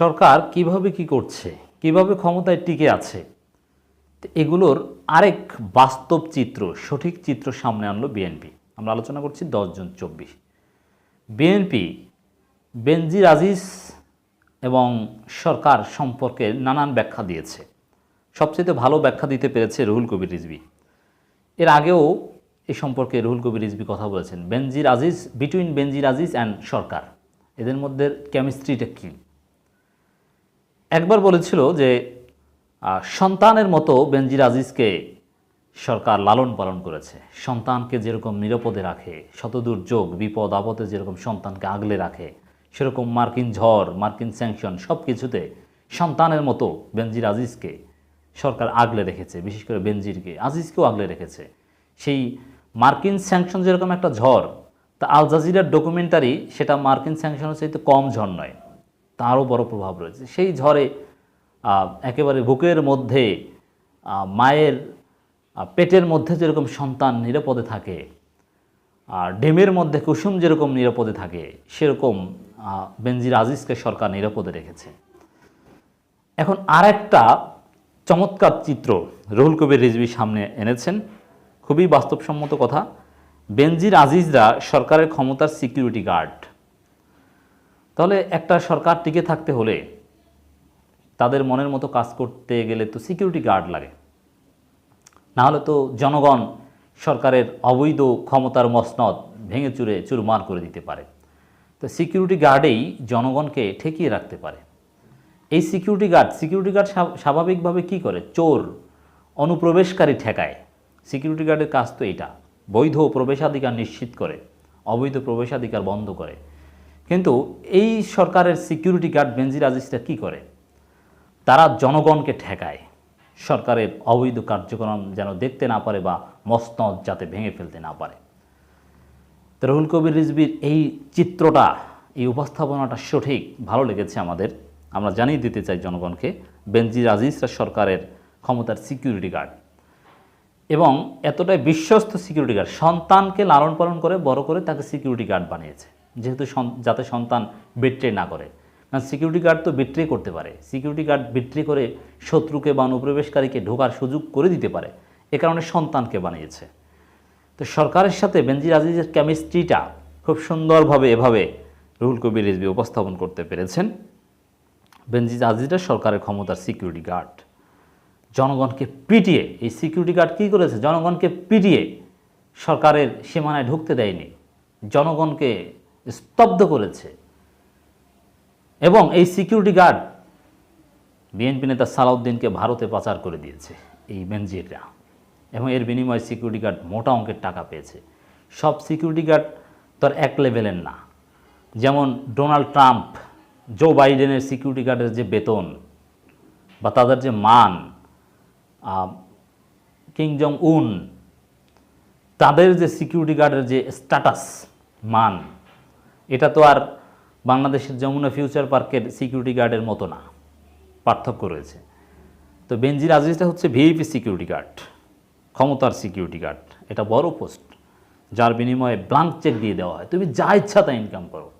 সরকার কীভাবে কি করছে, কীভাবে ক্ষমতায় টিকে আছে এগুলোর আরেক বাস্তব চিত্র, সঠিক চিত্র সামনে আনলো বিএনপি। আমরা আলোচনা করছি দশ জুন চব্বিশ। বিএনপি, বেনজির আজিজ এবং সরকার সম্পর্কে নানান ব্যাখ্যা দিয়েছে। সবচেয়ে ভালো ব্যাখ্যা দিতে পেরেছে রুহুল কবির রিজভি। এর আগেও এই সম্পর্কে রুহুল কবির রিজভি কথা বলেছেন, বেনজির আজিজ বিটুইন বেনজির আজিজ অ্যান্ড সরকার। এদের মধ্যে কেমিস্ট্রিটা কী? একবার বলেছিল যে সন্তানের মতো বেনজির আজিজকে সরকার লালন পালন করেছে। সন্তানকে যেরকম নিরাপদে রাখে শত দুর্যোগ বিপদ আপদে যেরকম সন্তানকে আগলে রাখে, সেরকম মার্কিন ঝড়, মার্কিন স্যাংশন সব কিছুতে সন্তানের মতো বেনজির আজিজকে সরকার আগলে রেখেছে, বিশেষ করে বেনজিরকে, আজিজকেও আগলে রেখেছে। সেই মার্কিন স্যাংশন যেরকম একটা ঝড়, তা আল জাজিরার ডকুমেন্টারি সেটা মার্কিন স্যাংশনের চাইতে কম ঝড় নয়। তারও বড় প্রভাব রয়েছে। সেই ঝড়ে একেবারে বুকের মধ্যে মায়ের পেটের মধ্যে যেরকম সন্তান নিরাপদে থাকে, আর ডেমের মধ্যে কুসুম যেরকম নিরাপদে থাকে, সেরকম বেনজির আজিজকে সরকার নিরাপদে রেখেছে। এখন আর একটা চমৎকার চিত্র রুহুল কবির রিজভি সামনে এনেছেন, খুবই বাস্তবসম্মত কথা। বেনজির আজিজরা সরকারের ক্ষমতার সিকিউরিটি গার্ড। তাহলে একটা সরকার টিকে থাকতে হলে তাদের মনের মতো কাজ করতে গেলে তো সিকিউরিটি গার্ড লাগে। না হলে তো জনগণ সরকারের অবৈধ ক্ষমতার মসনদ ভেঙে চুরে চুরমার করে দিতে পারে। তো সিকিউরিটি গার্ডেই জনগণকে ঠেকিয়ে রাখতে পারে। এই সিকিউরিটি গার্ড সিকিউরিটি গার্ড স্বাভাবিকভাবে কি করে? চোর অনুপ্রবেশকারী ঠেকায়। সিকিউরিটি গার্ডের কাজ তো এটা বৈধ প্রবেশাধিকার নিশ্চিত করে, অবৈধ প্রবেশাধিকার বন্ধ করে। কিন্তু এই সরকারের সিকিউরিটি গার্ড বেনজির আজিজটা কি করে? তারা জনগণকে ঠেকায়। সরকারের অবৈধ কার্যক্রম যেন দেখতে না পারে বা মসনদ যাতে ভেঙে ফেলতে না পারে। তো রুহুল কবির রিজবির এই চিত্রটা, এই উপস্থাপনাটা সঠিক? ভালো লেগেছে আমাদের। আমরা জানিয়ে দিতে চাই জনগণকে বেনজির আজিজরা সরকারের ক্ষমতার সিকিউরিটি গার্ড এবং এতটাই বিশ্বস্ত সিকিউরিটি গার্ড সন্তানকে লালন পালন করে, বড় করে তাকে সিকিউরিটি গার্ড বানিয়েছে। যেহেতু যাতে সন্তান বিট্রে না করে। কারণ সিকিউরিটি গার্ড তো বিট্রে করতে পারে। সিকিউরিটি গার্ড বিট্রে করে শত্রুকে বা অনুপ্রবেশকারীকে ঢোকার সুযোগ করে দিতে পারে। এ কারণে সন্তানকে বানিয়েছে। তো সরকারের সাথে বেনজির আজিজের কেমিস্ট্রিটা খুব সুন্দরভাবে এভাবে রুহুল কবির রিজবি উপস্থাপন করতে পেরেছেন। বেনজির আজিজরা সরকারের ক্ষমতার সিকিউরিটি গার্ড জনগণকে পিটিয়ে, এই সিকিউরিটি গার্ড কী করেছে? জনগণকে পিটিয়ে সরকারের সীমানায় ঢুকতে দেয়নি। জনগণকে স্তব্ধ করেছে। এবং এই সিকিউরিটি গার্ড বিএনপি নেতা সালাউদ্দিনকে ভারতে পাচার করে দিয়েছে এই বেনজিররা। এবং এর বিনিময়ে সিকিউরিটি গার্ড মোটা অঙ্কের টাকা পেয়েছে। সব সিকিউরিটি গার্ড তো আর এক লেভেলের না। যেমন ডোনাল্ড ট্রাম্প, জো বাইডেনের সিকিউরিটি গার্ডের যে বেতন বা তাদের যে মান কিং জং উন, তাদের যে সিকিউরিটি গার্ডের যে স্ট্যাটাস মান এটা তো আর বাংলাদেশের যমুনা ফিউচার পার্কের সিকিউরিটি গার্ডের মতো না। পার্থক্য রয়েছে। তো বেনজির আজিজটা হচ্ছে ভিআইপি সিকিউরিটি গার্ড ক্ষমতার সিকিউরিটি গার্ড। এটা বড় পোস্ট যার বিনিময়ে ব্লাঙ্ক চেক দিয়ে দেওয়া হয়। তুমি যা ইচ্ছা তা ইনকাম করো।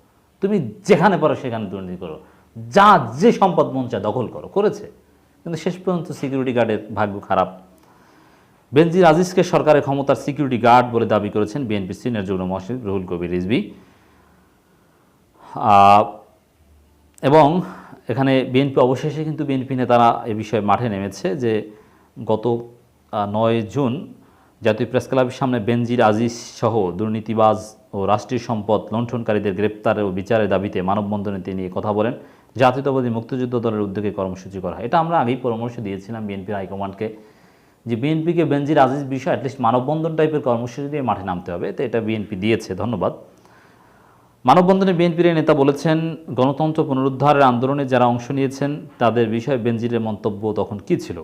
তুমি যেখানে পারো সেখানে দুর্নীতি করো। যা যে সম্পদ মন চায় দখল করো। করেছে। কিন্তু শেষ পর্যন্ত সিকিউরিটি গার্ডের ভাগ্য খারাপ। বেনজির আজিজকে সরকারের ক্ষমতার সিকিউরিটি গার্ড বলে দাবি করেছেন বিএনপি সিনিয়র যুগ্ম মহাসচিব রুহুল কবির আহ, এবং এখানে বিএনপি অবশেষে কিন্তু বিএনপি নেতারা এ বিষয়ে মাঠে নেমেছে যে গত নয় জুন জাতীয় প্রেস ক্লাবের সামনে বেনজির আজিজ সহ দুর্নীতিবাজ ও রাষ্ট্রীয় সম্পদ লণ্ঠনকারীদের গ্রেপ্তার ও বিচারের দাবিতে মানববন্ধনে তিনি কথা বলেন। জাতীয়তাবাদী মুক্তিযুদ্ধ দলের উদ্যোগে কর্মসূচি করা এটা আমরা আগেই পরামর্শ দিয়েছিলাম বিএনপির হাইকমান্ডকে যে বিএনপিকে বেনজির আজিজ বিষয় অ্যাটলিস্ট মানববন্ধন টাইপের কর্মসূচি দিয়ে মাঠে নামতে হবে। তো এটা বিএনপি দিয়েছে, ধন্যবাদ। মানববন্ধনে বিএনপির নেতা বলেছেন, গণতন্ত্র পুনরুদ্ধারের আন্দোলনে যারা অংশ নিয়েছেন, তাদের বিষয়ে বেনজিরের মন্তব্য তখন কি ছিল?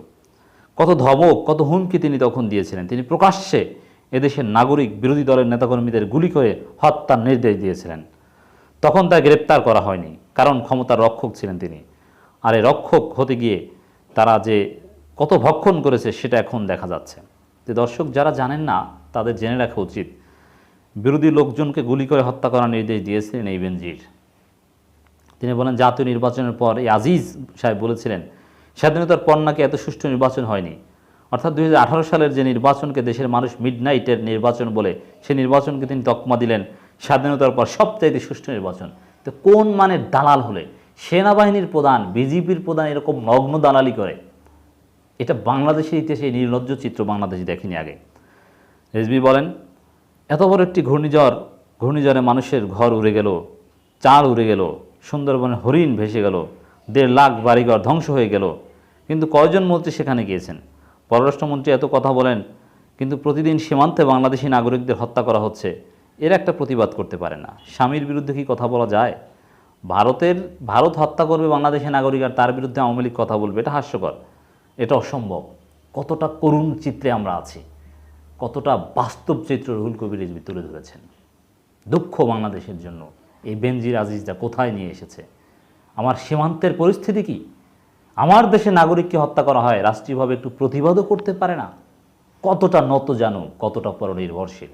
কত ধমক, কত হুমকি তিনি তখন দিয়েছিলেন। তিনি প্রকাশ্যে এদেশের নাগরিক বিরোধী দলের নেতাকর্মীদের গুলি করে হত্যার নির্দেশ দিয়েছিলেন। তখন তা গ্রেপ্তার করা হয়নি, কারণ ক্ষমতার রক্ষক ছিলেন তিনি। আর এই রক্ষক হতে গিয়ে তারা যে কত ভক্ষণ করেছে, সেটা এখন দেখা যাচ্ছে। যে দর্শক, যারা জানেন না, তাদের জেনে রাখা উচিত বিরোধী লোকজনকে গুলি করে হত্যা করার নির্দেশ দিয়েছিলেন এই বেনজির। তিনি বলেন, জাতীয় নির্বাচনের পর এই আজিজ সাহেব বলেছিলেন, স্বাধীনতার পর নাকি এত সুষ্ঠু নির্বাচন হয়নি। অর্থাৎ দুই হাজার আঠারো সালের যে নির্বাচনকে দেশের মানুষ মিডনাইটের নির্বাচন বলে, সেই নির্বাচনকে তিনি তকমা দিলেন, স্বাধীনতার পর সবচাইতে সুষ্ঠু নির্বাচন। তো কোন মানের দালাল হলে? সেনাবাহিনীর প্রধান বিজেপির প্রধান এরকম নগ্ন দালালি করে। এটা বাংলাদেশের ইতিহাসে নির্লজ্জ চিত্র বাংলাদেশ দেখেনি আগে। রেজবি বলেন এত বড় একটি ঘূর্ণিঝড়, ঘূর্ণিঝড়ে মানুষের ঘর উড়ে গেল, চাল উড়ে গেল, সুন্দরবনে হরিণ ভেসে গেল, দেড় লাখ বাড়িঘর ধ্বংস হয়ে গেল। কিন্তু কয়জন মন্ত্রী সেখানে গিয়েছেন? পররাষ্ট্রমন্ত্রী এত কথা বলেন, কিন্তু প্রতিদিন সীমান্তে বাংলাদেশি নাগরিকদের হত্যা করা হচ্ছে। এর একটা প্রতিবাদ করতে পারে না। স্বামীর বিরুদ্ধে কি কথা বলা যায়? ভারতের, ভারত হত্যা করবে বাংলাদেশের নাগরিক আর তার বিরুদ্ধে আওয়ামী লীগ কথা বলবে, এটা হাস্যকর। এটা অসম্ভব। কতটা করুণ চিত্রে আমরা আছি। কতটা বাস্তব চিত্র রুহুল কবির রেজবি তুলে ধরেছেন। দুঃখ বাংলাদেশের জন্য। এই বেনজির আজিজটা কোথায় নিয়ে এসেছে? আমার সীমান্তের পরিস্থিতি কি? আমার দেশে নাগরিককে হত্যা করা হয়, রাষ্ট্রীয়ভাবে একটু প্রতিবাদও করতে পারে না? কতটা নত জানো কতটা পরনির্ভরশীল?